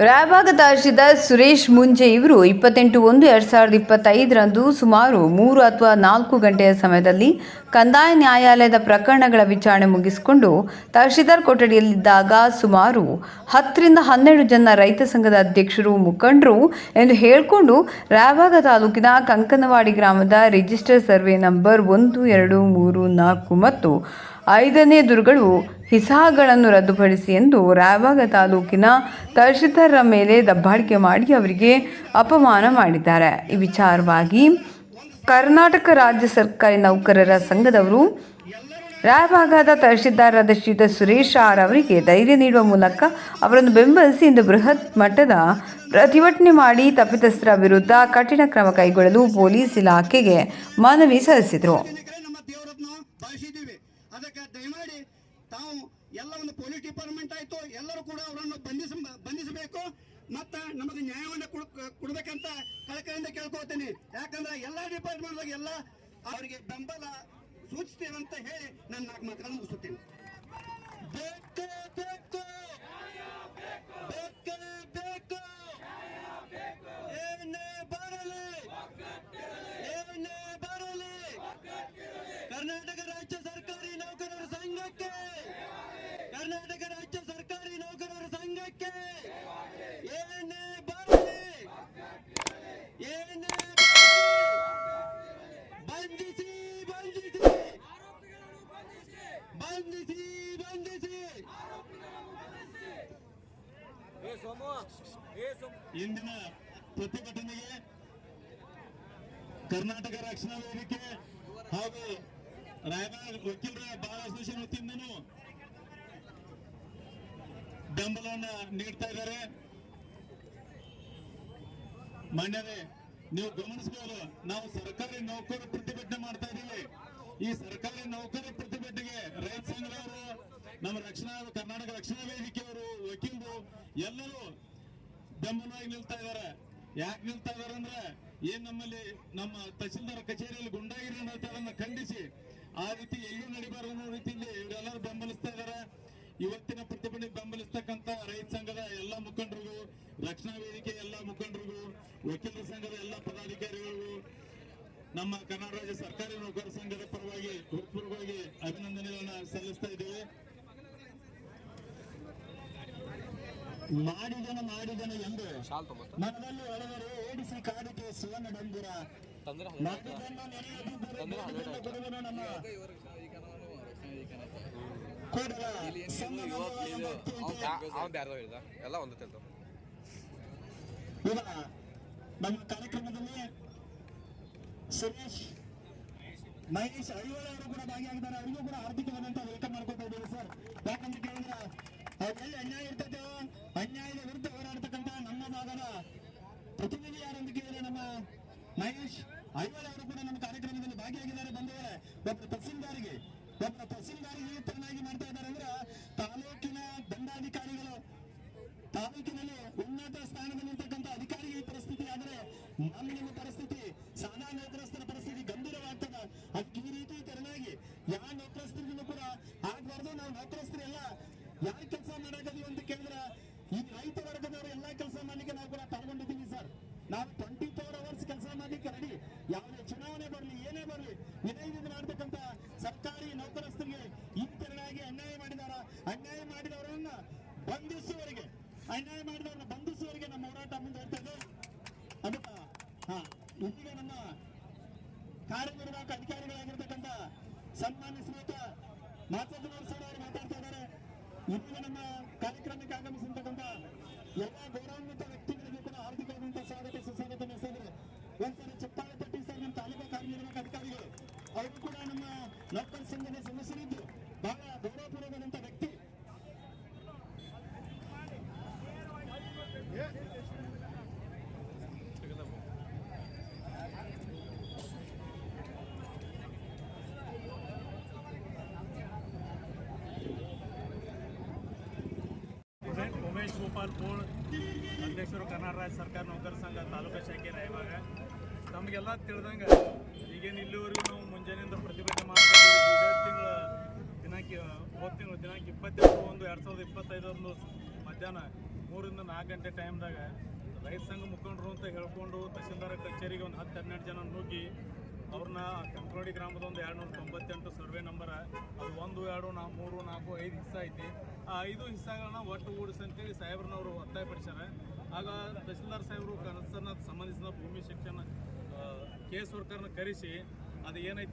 ರಾಯಬಾಗ ತಹಶೀಲ್ದಾರ್ ಸುರೇಶ್ ಮುಂಜೆ ಇವರು ಇಪ್ಪತ್ತೆಂಟು ಒಂದು ಎರಡು ಸಾವಿರದ ಇಪ್ಪತ್ತೈದರಂದು ಸುಮಾರು ಮೂರು ಅಥವಾ ನಾಲ್ಕು ಗಂಟೆಯ ಸಮಯದಲ್ಲಿ ಕಂದಾಯ ನ್ಯಾಯಾಲಯದ ಪ್ರಕರಣಗಳ ವಿಚಾರಣೆ ಮುಗಿಸಿಕೊಂಡು ತಹಶೀಲ್ದಾರ್ ಕೊಠಡಿಯಲ್ಲಿದ್ದಾಗ ಸುಮಾರು ಹತ್ತರಿಂದ ಹನ್ನೆರಡು ಜನ ರೈತ ಸಂಘದ ಅಧ್ಯಕ್ಷರು, ಮುಖಂಡರು ಎಂದು ಹೇಳಿಕೊಂಡು ರಾಯಬಾಗ ತಾಲೂಕಿನ ಕಂಕನವಾಡಿ ಗ್ರಾಮದ ರಿಜಿಸ್ಟರ್ ಸರ್ವೆ ನಂಬರ್ ಒಂದು, ಎರಡು, ಮೂರು, ನಾಲ್ಕು ಮತ್ತು ಐದನೇ ದುರ್ಗಳು ಹಿಸಾಗಳನ್ನು ರದ್ದುಪಡಿಸಿ ಎಂದು ರಾಯಬಾಗ ತಾಲೂಕಿನ ತಹಶೀಲ್ದಾರರ ಮೇಲೆ ದಬ್ಬಾಳಿಕೆ ಮಾಡಿ ಅವರಿಗೆ ಅಪಮಾನ ಮಾಡಿದ್ದಾರೆ. ಈ ವಿಚಾರವಾಗಿ ಕರ್ನಾಟಕ ರಾಜ್ಯ ಸರ್ಕಾರಿ ನೌಕರರ ಸಂಘದವರು ರಾಯಭಾಗದ ತಹಶೀಲ್ದಾರರಾದ ಶ್ರೀಯುತ ಸುರೇಶ್ ಆರ್ ಅವರಿಗೆ ಧೈರ್ಯ ನೀಡುವ ಮೂಲಕ ಅವರನ್ನು ಬೆಂಬಲಿಸಿ ಇಂದು ಬೃಹತ್ ಮಟ್ಟದ ಪ್ರತಿಭಟನೆ ಮಾಡಿ ತಪ್ಪಿತಸ್ಥರ ವಿರುದ್ಧ ಕಠಿಣ ಕ್ರಮ ಕೈಗೊಳ್ಳಲು ಪೊಲೀಸ್ ಇಲಾಖೆಗೆ ಮನವಿ ಸಲ್ಲಿಸಿದರು ಸೈನಿಕರೇ ನಮ್ಮ ದೇವರತ್ನ ಭಾವಿಸಿದ್ದೀವಿ ಅದಕ್ಕೆ ದಯಮಾಡಿ ತಾವು ಎಲ್ಲ ಒಂದು ಪೊಲೀಸ್ ಡಿಪಾರ್ಟ್ಮೆಂಟ್ ಆಯ್ತು, ಎಲ್ಲರೂ ಕೂಡ ಅವರನ್ನು ಬಂಧಿಸ, ಬಂಧಿಸಬೇಕು ಮತ್ತ ನಮಗೆ ನ್ಯಾಯವನ್ನು ಕೊಡಬೇಕಂತ ಕಳಕಳಿಯಿಂದ ಕೇಳ್ಕೊಳ್ತೀನಿ. ಯಾಕಂದ್ರೆ ಎಲ್ಲಾ ಡಿಪಾರ್ಟ್ಮೆಂಟ್ ಎಲ್ಲ ಅವರಿಗೆ ಬೆಂಬಲ ಸೂಚಿಸ್ತೇವೆ ಅಂತ ಹೇಳಿ ನಾನು ನಾಲ್ಕು ಮಾತುಗಳನ್ನು ಮುಗಿಸುತ್ತೇನೆ ಬೇಕು ಬೇಕು ಬೇಕೇ ಬೇಕು ಏನೇ ಬರಲಿ ಏನೇ ಬರಲಿ ಕರ್ನಾಟಕ ರಾಜ್ಯ ಸರ್ಕಾರಿ ನೌಕರರ ಸಂಘಕ್ಕೆ ಕರ್ನಾಟಕ ರಾಜ್ಯ ಸರ್ಕಾರಿ ನೌಕರರ ಇಂದಿನ ಪ್ರತಿಭಟನೆಗೆ ಕರ್ನಾಟಕ ರಕ್ಷಣಾ ವೇದಿಕೆ ಹಾಗೂ ರಾಯಬಾಗ್ ವಕೀಲರ ಬಾರ್ ಅಸೋಸಿಯೇಷನ್ ವತಿಯಿಂದನೂ ಬೆಂಬಲವನ್ನ ನೀಡ್ತಾ ಇದ್ದಾರೆ. ಮಾನ್ಯರೇ, ನೀವು ಗಮನಿಸಬಹುದು ನಾವು ಸರ್ಕಾರಿ ನೌಕರ ಪ್ರತಿಭಟನೆ ಮಾಡ್ತಾ ಇದ್ದೀವಿ ಈ ಸರ್ಕಾರಿ ನೌಕರ ಪ್ರತಿಭಟನೆಗೆ ರೈತ ಸಂಘದವರು, ನಮ್ಮ ರಕ್ಷಣಾ, ಕರ್ನಾಟಕ ರಕ್ಷಣಾ ವೇದಿಕೆಯವರು ವಕೀಲರು ಎಲ್ಲರೂ ಬೆಂಬಲವಾಗಿ ನಿಲ್ತಾ ಇದ್ದಾರೆ. ಯಾಕೆ ನಿಲ್ತಾ ಇದಾರೆ ಅಂದ್ರೆ, ಏನ್ ನಮ್ಮಲ್ಲಿ ನಮ್ಮ ತಹಸೀಲ್ದಾರ್ ಕಚೇರಿಯಲ್ಲಿ ಗುಂಡಾಗಿರಿ ಅದನ್ನ ಖಂಡಿಸಿ, ಆ ರೀತಿ ಎಲ್ಲೂ ನಡಿಬಾರದು ಅನ್ನೋ ರೀತಿಯಲ್ಲಿ ಇವರೆಲ್ಲರೂ ಬೆಂಬಲಿಸ್ತಾ ಇದ್ದಾರೆ. ಇವತ್ತಿನ ಬೆಂಬಲಿಸ್ತಕ್ಕಂತ ರೈತ ಸಂಘದ ಎಲ್ಲ ಮುಖಂಡರಿಗೂ ರಕ್ಷಣಾ ವೇದಿಕೆ ಎಲ್ಲ ಮುಖಂಡರಿಗೂ ವಕೀಲರ ಸಂಘದ ಎಲ್ಲ ಪದಾಧಿಕಾರಿಗಳಿಗೂ ನಮ್ಮ ಕರ್ನಾಟಕ ರಾಜ್ಯ ಸರ್ಕಾರಿ ನೌಕರ ಸಂಘದ ಪರವಾಗಿ ಹೃತ್ಪೂರ್ವಕವಾಗಿ ಅಭಿನಂದನೆಗಳನ್ನ ಸಲ್ಲಿಸ್ತಾ ಇದ್ದೇವೆ. ಮಾಡಿದನ ಮಾಡಿದನ ಎಂದು ಮನದಲ್ಲಿ ಒಳಗಡೆ ಓಡಿಸಿ ಕಾಡಿಕೆ ಸುವರ್ಣ ಡಂಗುರ ಮಾಡಿದನ್ನು ನೆನೆಯದಿದ್ದರೆ ನಮ್ಮ ಎಲ್ಲ ಒಂದು ನಮ್ಮ ಕಾರ್ಯಕ್ರಮದಲ್ಲಿ ಸುರೇಶ್ ಮಹೇಶ್ ಐವಳ ಅವರು ಕೂಡ ಭಾಗಿಯಾಗಿದ್ದಾರೆ. ಅವರಿಗೂ ಕೂಡ ಆರ್ಥಿಕವಾದಂತ ವೆಲ್ಕಮ್ ಮಾಡ್ಕೊತಾ ಇದ್ದೀವಿ ಸರ್. ಯಾಕಂತ ಕೇಳಿದ್ರೆ ಅವ್ರಲ್ಲಿ ಅನ್ಯಾಯ ಇರ್ತದೆ ಅನ್ಯಾಯದ ವಿರುದ್ಧ ಹೋರಾಡ್ತಕ್ಕಂತ ನಮ್ಮ ಭಾಗದ ಪ್ರತಿನಿಧಿ ಯಾರು ಕೇಳಿದ್ರೆ ನಮ್ಮ ಮಹೇಶ್ ಐವಳ ಅವರು ಕೂಡ ನಮ್ಮ ಕಾರ್ಯಕ್ರಮದಲ್ಲಿ ಭಾಗಿಯಾಗಿದ್ದಾರೆ. ಬಂದವರೇ ಒಬ್ಬ ತಹಸೀಲ್ದಾರಿಗೆ ಒಬ್ಬ ತಹಸೀಲ್ದಾರ್ ತರನಾಗಿ ಮಾಡ್ತಾ ಇದ್ದಾರೆ ಅಂದ್ರೆ ತಾಲೂಕಿನ ದಂಡಾಧಿಕಾರಿಗಳು, ತಾಲೂಕಿನಲ್ಲಿ ಉನ್ನತ ಸ್ಥಾನದಲ್ಲಿರ್ತಕ್ಕಂಥ ಅಧಿಕಾರಿ ಈ ಪರಿಸ್ಥಿತಿ ಆದರೆ ನಮ್ಮ ಪರಿಸ್ಥಿತಿ ಸಾದಾ ನೌಕರಸ್ಥರ ಪರಿಸ್ಥಿತಿ ಗಂಭೀರವಾಗ್ತದ. ಅದಕ್ಕೆ ಈ ರೀತಿ ತೆರನಾಗಿ ಯಾವ ನೌಕರಸ್ಥರಿಗೂ ಕೂಡ ಆಗ್ಬಾರ್ದು. ನಾವು ನೌಕರಸ್ಥರೆಲ್ಲ ಯಾರು ಕೆಲಸ ಮಾಡಾಕದೀವಿ ಅಂತ ಕೇಳಿದ್ರೆ ಈ ರೈತ ವರ್ಗದವರು ಎಲ್ಲಾ ಕೆಲಸ ಮಾಡ್ಲಿಕ್ಕೆ ನಾವು ಕೂಡ ಪಾಲ್ಗೊಂಡಿದ್ದೀವಿ ಸರ್. ನಾವು ಟ್ವೆಂಟಿ ಫೋರ್ ಅವರ್ಸ್ ಕೆಲಸ ಮಾಡ್ಲಿಕ್ಕೆ ರೆಡಿ ಯಾವುದೇ ಚುನಾವಣೆ ಬರಲಿ, ಏನೇ ಬರಲಿ, ವಿನಯದಿಂದ ಮಾಡ್ತಕ್ಕಂಥ ಸರ್ಕಾರಿ ನೌಕರಸ್ಥರಿಗೆ ಈ ತೆರನಾಗಿ ಅನ್ಯಾಯ ಮಾಡಿದಾರ? ಅನ್ಯಾಯ ಮಾಡಿದವರನ್ನ ಬಂಧಿಸುವವರಿಗೆ, ಅನ್ಯಾಯ ಮಾಡಿದವರನ್ನ ಬಂಧಿಸುವವರಿಗೆ ನಮ್ಮ ಹೋರಾಟ ಮುಂದುವರ್ತದೆ ಅದಕ್ಕ ಹಾ, ಇದೀಗ ನಮ್ಮ ಕಾರ್ಯನಿರ್ವಾಹಕ ಅಧಿಕಾರಿಗಳಾಗಿರ್ತಕ್ಕಂಥ ಸನ್ಮಾನ್ಯ ಶ್ರೀಯುತ ಮಾಚಂದ್ರನಾಥ್ ಸರ್ ಅವರು ಮಾತಾಡ್ತಾ ಇದ್ದಾರೆ. ಇದೀಗ ನಮ್ಮ ಕಾರ್ಯಕ್ರಮಕ್ಕೆ ಆಗಮಿಸಿರ್ತಕ್ಕಂಥ ಎಲ್ಲ ಗೌರವಾನ್ವಿತ ವ್ಯಕ್ತಿಗಳಿಗೂ ಕೂಡ ಹಾರ್ದಿಕವಾದಂತಹ ಸ್ವಾಗತ, ಸುಸ್ವಾಗತ ನಡೆಸಿದ್ರೆ ಒಂದ್ಸರಿ ಚಪ್ಪಾಳೆ ತಟ್ಟಿ ಸರ್, ನಮ್ಮ ತಾಲೂಕು ಕಾರ್ಯನಿರ್ವಾಹಕ ಅಧಿಕಾರಿಗಳು ಅವರು ಕೂಡ ನೌಕರ ಸಂಘದ ಸದಸ್ಯರಿದ್ದು ಬಹಳ ಗೌರವಪೂರ್ವಕವಾದಂತಹ ವ್ಯಕ್ತಿ. ಉಮೇ- ಉಮೇಶ್ ಗೋಪಾಲ್ ಪೋಳ್ ಅಧ್ಯಕ್ಷರು ಕರ್ನಾಟಕ ರಾಜ್ಯ ಸರ್ಕಾರ ನೌಕರ ಸಂಘ ತಾಲೂಕು ಶಾಖೆ ರಾಯಭಾಗ. ನಮಗೆಲ್ಲ ತಿಳಿದಂಗೆ ಈಗೇನು ಇಲ್ಲಿವರೆಗೂ ನಾವು ಮುಂಜಾನೆಯಿಂದ ಪ್ರತಿಭಟನೆ ಮಾಡ್ತಾ ತಿಂಗಳ ದಿನಾಂಕ ಇಪ್ಪತ್ತೆರಡು ಒಂದು, ಎರಡು ಸಾವಿರದ ಇಪ್ಪತ್ತೈದರಂದು ಮಧ್ಯಾಹ್ನ ಮಧ್ಯಾಹ್ನ ಮೂರಿಂದ ನಾಲ್ಕು ಗಂಟೆ ಟೈಮ್ದಾಗ ರೈತ ಸಂಘ ಮುಖಂಡರು ಅಂತ ಹೇಳ್ಕೊಂಡು ತಹಸೀಲ್ದಾರ್ ಕಚೇರಿಗೆ ಒಂದು ಹತ್ತು, ಹನ್ನೆರಡು ಜನ ನುಗ್ಗಿ ಅವ್ರನ್ನ ಕಂಕ್ರೋಡಿ ಗ್ರಾಮದ ಒಂದು ಎರಡು ನೂರ ತೊಂಬತ್ತೆಂಟು ಸರ್ವೆ ನಂಬರ, ಅದು ಒಂದು, ಎರಡು, ನಾ, ಮೂರು, ನಾಲ್ಕು, ಐದು ಹಿಸ್ಸ ಐತಿ. ಆ ಐದು ಹಿಸ್ಸಗಳನ್ನ ಒಟ್ಟು ಓಡಿಸಿ ಅಂತೇಳಿ ಸಾಹೇಬ್ರನ್ನವರು ಒತ್ತಾಯಪಡಿಸ್ಯಾರ. ಆಗ ತಹಸೀಲ್ದಾರ್ ಸಾಹೇಬರು ಕನಸನ್ನ ಸಂಬಂಧಿಸಿದ ಭೂಮಿ ಶಿಕ್ಷಣ ಕೆ ವರ್ಕರ್ನ ಕರೆಸಿ ಅದು ಏನೈತಿ